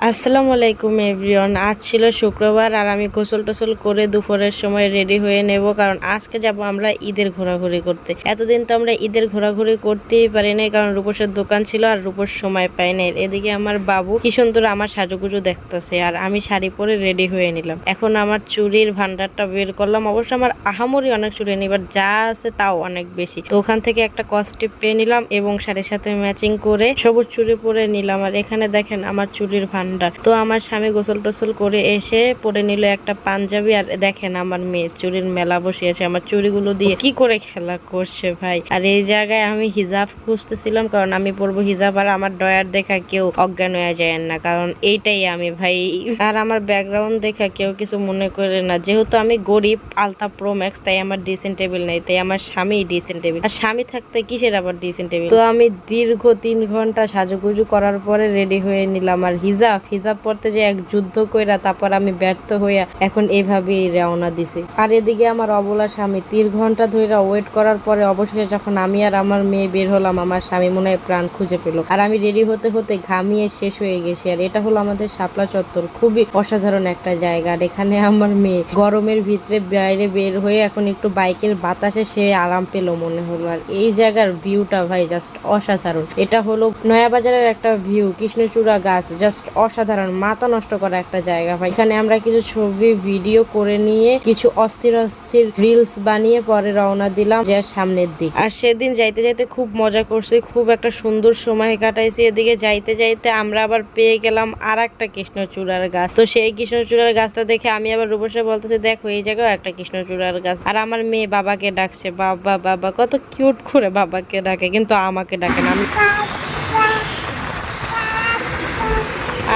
আসসালামু আলাইকুম, এভরিওয়ান। আজ ছিল শুক্রবার আর আমি গোসল টোসল করে দুপুরের সময় রেডি হয়ে নেব কারণ আজকে যাব আমরা ঈদের ঘোরাঘুরি করতে। এতদিন তো আমরা ঈদের ঘোরাঘুরি করতেই পারি নাই কারণ রূপসের দোকান ছিল আর রূপস সময় পাই নাই। এদিকে আমার বাবু কি সুন্দর আমার সাজুগুজু দেখতেছে আর আমি শাড়ি পরে রেডি হয়ে নিলাম। এখন আমার চুরির ভান্ডারটা বের করলাম। অবশ্য আমার আহামরি অনেক চুরি নেই, বাট যা আছে তাও অনেক বেশি। তো ওখান থেকে একটা কস্টিপ পেয়ে নিলাম এবং শাড়ির সাথে ম্যাচিং করে সবুজ চুরি পরে নিলাম। আর এখানে দেখেন আমার চুরির ভান্ডার তো আমার স্বামী গোসল টোসল করে এসে পরে নিল একটা পাঞ্জাবি আর দেখেন আমার মেয়ে চুরির মেলা বসিয়েছে, আমার চুড়িগুলো দিয়ে কি করে খেলা করছে ভাই? আর এই জায়গায় আমি হিজাব খুঁজতেছিলাম, কারণ আমি পরবো হিজাব আর আমার ডয়ার দেখা কেউ অজ্ঞান হয়ে যায় না, কারণ এইটাই আমি ভাই। আর আমার ব্যাকগ্রাউন্ড দেখা কেউ কিছু মনে করে না, যেহেতু আমি গরিব আলতা প্রো ম্যাক্স তাই আমার ডিসেন্ট টেবিল নেই, তাই আমার স্বামী ডিসেন্ট টেবিল আর স্বামী থাকতে কিসের আবার ডিসেন্ট টেবিল তো আমি দীর্ঘ তিন ঘণ্টা সাজুগুজু করার পরে রেডি হয়ে নিলাম, আর হিজাব হিজাব পড়তে যে এক যুদ্ধ কইরা তারপর আমি ব্যর্থ হইয়া এখন এইভাবেই রওনা দিছি। আর এদিকে আমার অবলা স্বামী তিন ঘণ্টা ধরে ওয়েট করার পরে অবশেষে যখন আমি আর আমার মেয়ে বের হলাম, আমার স্বামী মনে হয় প্রাণ খুঁজে পেল। আর আমি রেডি হতে হতে ঘামিয়ে শেষ হয়ে গেছি। আর এটা হলো আমাদের শাপলা চত্বর। খুবই অসাধারণ একটা জায়গা। আর এখানে আমার মেয়ে গরমের ভিতরে বাইরে বের হয়ে এখন একটু বাইকের বাতাসে সে আরাম পেল মনে হলো। আর এই জায়গার ভিউটা ভাই জাস্ট অসাধারণ। এটা হলো নয়াবাজারের একটা ভিউ কৃষ্ণচূড়া গাছ জাস্ট অসাধারণ, মাথা নষ্ট করা একটা জায়গা ভাই। এখানে আমরা কিছু ছবি, ভিডিও করে নিয়ে কিছু অস্থির অস্থির রিলস বানিয়ে পরে রওনা দিলাম যে সামনের দিক। আর সেদিন যাইতে যাইতে খুব মজা করছি, খুব একটা সুন্দর সময় কাটাইছি। এদিকে যাইতে যাইতে আমরা আবার পেয়ে গেলাম আর একটা কৃষ্ণচূড়ার গাছ। তো সেই কৃষ্ণচূড়ার গাছটা দেখে আমি আবার রূপসে বলতেছি, দেখো, এই জায়গায় একটা কৃষ্ণচূড়ার গাছ। আর আমার মেয়ে বাবাকে ডাকছে, বাবা বাবা, কত কিউট করে বাবাকে ডাকে, কিন্তু আমাকে ডাকে না। আমি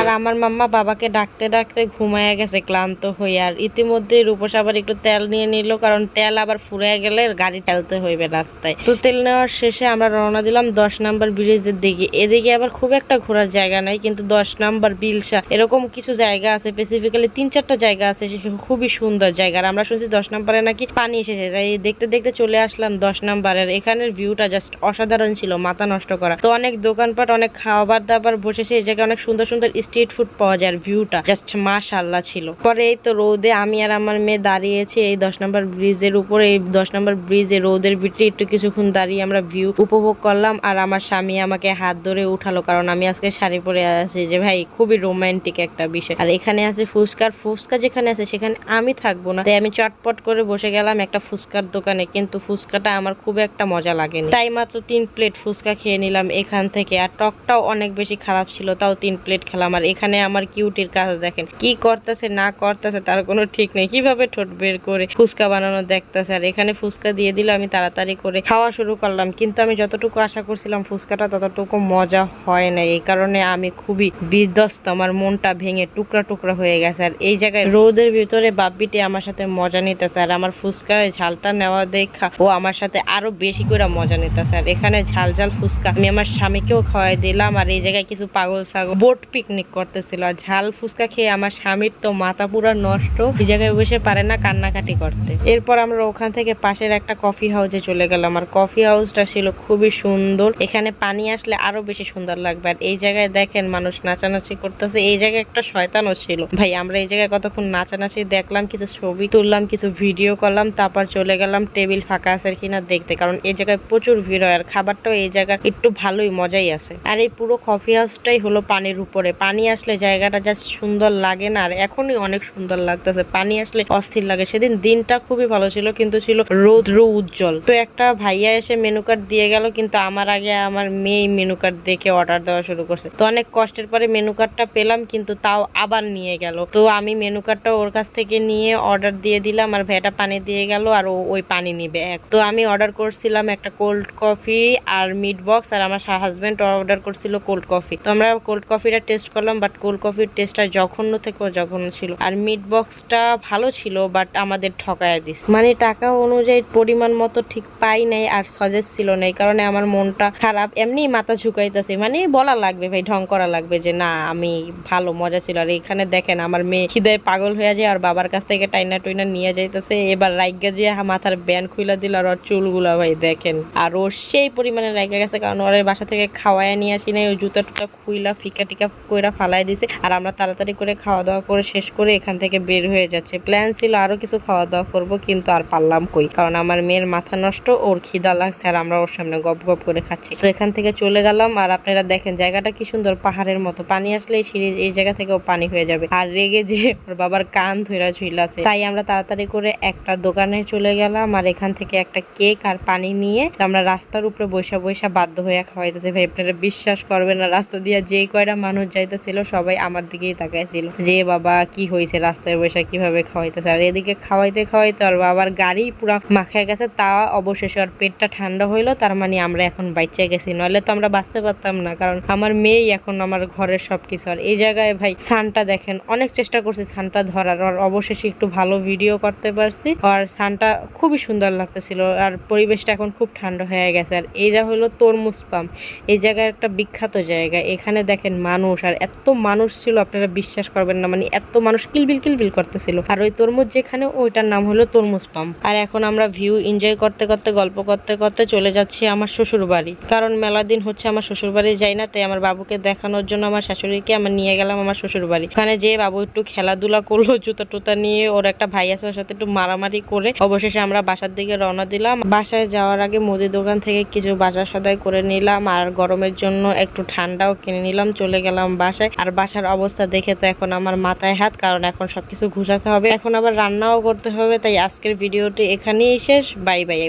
আর আমার মাম্মা বাবাকে ডাকতে ডাকতে ঘুমায় গেছে, ক্লান্ত হয়ে। আর ইতিমধ্যে রূপস আবার একটু তেল নিয়ে নিল, কারণ তেল আবার ফুরিয়ে গেলে গাড়ি ঠেলতে হইবে রাস্তায়। তো তেল নেওয়ার শেষে আমরা রওনা দিলাম দশ নাম্বার ব্রিজের দিকে। এদিকে আবার খুব একটা ঘোরার জায়গা নাই, কিন্তু দশ নাম্বার বিলসা, এরকম কিছু জায়গা আছে স্পেসিফিক্যালি তিন চারটা জায়গা আছে খুবই সুন্দর জায়গা। আর আমরা শুনছি দশ নাম্বারে নাকি পানি এসেছে, তাই দেখতে দেখতে চলে আসলাম দশ নাম্বারের। এখানের ভিউটা জাস্ট অসাধারণ ছিল, মাথা নষ্ট করা। তো অনেক দোকানপাট, অনেক খাবার দাবার বসেছে, এই জায়গায় অনেক সুন্দর সুন্দর স্ট্রিট ফুড পাওয়া যায় ভিউটা জাস্ট মাশাল্লাহ ছিল। পরে এই তো রোদে আমি আর আমার মেয়ে দাঁড়িয়েছি এই দশ নম্বর ব্রিজের উপরে, এই দশ নম্বর ব্রিজে রোদের ভিতরে একটু কিছুক্ষণ দাঁড়িয়ে আমরা ভিউ উপভোগ করলাম আর আমার স্বামী আমাকে হাত ধরে উঠালো কারণ আমি আজকে শাড়ি পরে আছি যে, ভাই, খুবই রোমান্টিক একটা বিষয়। আর এখানে আছে ফুচকার, ফুচকা যেখানে আছে সেখানে আমি থাকব না। তাই আমি চটপট করে বসে গেলাম একটা ফুচকার দোকানে, কিন্তু ফুচকাটা আমার খুব একটা মজা লাগেনি। তাই মাত্র তিন প্লেট ফুচকা খেয়ে নিলাম এখান থেকে। আর টকটাও অনেক বেশি খারাপ ছিল, তাও তিন প্লেট খেলাম আর এখানে আমার কিউটির কাজ দেখেন, কি করতেছে, না করতেছে, তার কোনো ঠিক নেই। কীভাবে ঠোঁট বের করে ফুচকা বানানো দেখতেছে? আর এখানে ফুচকা দিয়ে দিল, আমি তাড়াতাড়ি করে খাওয়া শুরু করলাম। কিন্তু আমি যতটুকু আশা করছিলাম ফুচকাটা ততটুকু মজা হয় না এই কারণে আমি খুবই বিধ্বস্ত, আমার মনটা ভেঙে টুকরা টুকরা হয়ে গেছে। আর এই জায়গায় রোদের ভিতরে বাব্বিটি আমার সাথে মজা নিতেছে, আর আমার ফুচকা ঝালটা নেওয়া দেখা ও আমার সাথে আরও বেশি করে মজা নিতেছে। আর এখানে ঝাল ঝাল ফুচকা আমি আমার স্বামীকেও খাওয়াই দিলাম, আর এই জায়গায় কিছু পাগল ছাগল বোট পিকনিক করতেছিল। আর ঝাল ফুচকা খেয়ে আমার স্বামীর তো মাথা পুরা নষ্ট, এই জায়গায় বসে পারে না কান্নাকাটি করতে। এরপর আমরা ওখান থেকে পাশের একটা কফি হাউসে চলে গেলাম। আর কফি হাউসটা ছিল খুবই সুন্দর। এখানে পানি আসলে আরও বেশি সুন্দর লাগবে। আর এই জায়গায় দেখেন মানুষ নাচানাচি করতেছে। এই জায়গায় একটা শয়তানও ছিল। ভাই, আমরা এই জায়গায় কতক্ষণ নাচানাচি দেখলাম, কিছু ছবি তুললাম, কিছু ভিডিও করলাম, তারপর চলে গেলাম টেবিল ফাঁকা আছে কিনা দেখতে। কারণ এই জায়গায় প্রচুর ভিড় হয়। আর খাবারটাও এই জায়গায় একটু ভালোই মজাই আছে। আর এই পুরো কফি হাউসটাই হলো পানির উপরে। পানি আসলে জায়গাটা জাস্ট সুন্দর লাগে না, আর এখনই অনেক সুন্দর লাগতেছে। পানি আসলে অস্থির লাগে। সেদিন দিনটা খুবই ভালো ছিল, কিন্তু ছিল রৌদ্র উজ্জ্বল। তো একটা ভাইয়া এসে মেনু কার্ড দিয়ে গেল, কিন্তু আমার আগে আমার মেয়ে মেনু কার্ড দেখে অর্ডার দেওয়া শুরু করছে। তো অনেক কষ্টের পরে মেনু কার্ডটা পেলাম, কিন্তু তাও আবার নিয়ে গেল। তো আমি মেনু কার্ডটা ওর কাছ থেকে নিয়ে অর্ডার দিয়ে দিলাম, আর ভাইয়াটা পানি দিয়ে গেল, আর ওই পানি নিবে এক। তো আমি অর্ডার করছিলাম একটা কোল্ড কফি আর মিট বক্স আর আমার হাজবেন্ড অর্ডার করছিল কোল্ড কফি তো আমরা কোল্ড কফিটা টেস্ট করলাম বাট কোল্ড কফির টেস্টটা জঘন্য থেকেও জঘন্য ছিল। আর মিট বক্সটা ভালো ছিল বাট আমাদের ঠকায় দিস। মানে টাকা অনুযায়ী পরিমাণ মতো ঠিক পাই নাই আর সজেস ছিল না, এই কারণে আমার মনটা খারাপ। এমনি মাথা ঝুঁকাইতেছে মানে বলা লাগবে ভাই, ঢং করা লাগবে যে, না, আমি ভালো, মজা ছিল। আর এখানে দেখেন, আমার মেয়ে খিদায় পাগল হয়ে যায়, আর বাবার কাছ থেকে টাইনা টুইনা নিয়ে যাইতেছে। এবার রাইগা যে মাথার ব্যান খুইলা দিল, আর ওর চুলগুলা ভাই দেখেন। আর ও সেই পরিমাণে রাইগা গেছে, কারণ ওর বাসা থেকে খাওয়ায় নিয়ে আসি নাই ওই জুতা টুতা খুইলা ফিকা টিকা কইরা ফালাই দিছে। আর আমরা তাড়াতাড়ি করে খাওয়া দাওয়া করে শেষ করে এখান থেকে বের হয়ে যাচ্ছে। প্ল্যান ছিল আরও কিছু খাওয়া দাওয়া করব, কিন্তু আর পারলাম কই? কারণ আমার মেয়ের মাথা নষ্ট, ওর খিদা লাগছে, আর আমরা ওর সামনে গপ গপ করে খাচ্ছি। তো এখান থেকে চলে গেলাম, আর আপনারা দেখেন জায়গাটা কি সুন্দর, পাহাড়ের মতো। পানি আসলে সিঁড়ি এই জায়গা থেকেও পানি হয়ে যাবে। আর রেগে যে ওর বাবার কান ধইরা ঝুইলাছে তাই আমরা তাড়াতাড়ি করে একটা দোকানে চলে গেলাম, আর এখান থেকে একটা কেক আর পানি নিয়ে আমরা রাস্তার উপরে বৈশা বৈশা বাধ্য হয়ে খাওয়াইতেছে। ভাই, আপনারা বিশ্বাস করবেন না, রাস্তা দিয়ে যে কয়টা মানুষ যাইতেছিল সবাই আমার দিকেই তাকাইছিল। যে, বাবা, কি হয়েছে রাস্তায় বৈশা কীভাবে খাওয়াইতেছে? আর এদিকে খাওয়াইতে খাওয়াইতে আর বাবার গাড়ি পুরো মাখায় গেছে, তা অবশেষে আর পেটটা ঠান্ডা হইল, তার মানে আমরা এখন বাইচে গেছি। নইলে তো আমরা বাঁচতে পারতাম না, কারণ আমার মেয়েই এখন আমার ঘরের সবকিছু। আর এই জায়গায় ভাই, সানটা দেখেন, অনেক চেষ্টা করছি সানটা ধরার, আর অবশেষে একটু ভালো ভিডিও করতে পারছি। আর সানটা খুবই সুন্দর লাগতেছিল, আর পরিবেশটা এখন খুব ঠান্ডা হয়ে গেছে। আর এইটা হলো তরমুজ পাম্প এই জায়গায় একটা বিখ্যাত জায়গা, এখানে দেখেন মানুষ, আর এত মানুষ ছিল, আপনারা বিশ্বাস করবেন না। মানে এত মানুষ কিলবিল কিলবিল করতেছিল। আর ওই তরমুজ যেখানে, ওইটার নাম হলো তরমুজ পাম্প। আর এখন আমরা ভিউ এনজয় করতে করতে, গল্প করতে করতে চলে যাচ্ছি আমার শ্বশুর বাড়ি কারণ মেলা দিন হচ্ছে আমার শ্বশুর বাড়ি যাই না, তাই আমার বাবুকে দেখানোর জন্য আমার শাশুড়িকে আমার নিয়ে গেলাম আমার শ্বশুর বাড়ি ওখানে যেয়ে বাবু একটু খেলাধুলা করল জুতা টুতা নিয়ে। ওর একটা ভাই আছে, ওর সাথে একটু মারামারি করে অবশেষে আমরা বাসার দিকে রওনা দিলাম। বাসায় যাওয়ার আগে মুদি দোকান থেকে কিছু বাজার সদাই করে নিলাম। আর গরমের জন্য একটু ঠান্ডাও কিনে নিলাম। চলে গেলাম বাসায় আর বাসার অবস্থা দেখে তো এখন আমার মাথায় হাত, কারণ এখন সবকিছু ঘুষাতে হবে। এখন আবার রান্নাও করতে হবে, তাই আজকের ভিডিওটি এখানেই শেষ। Bye bye.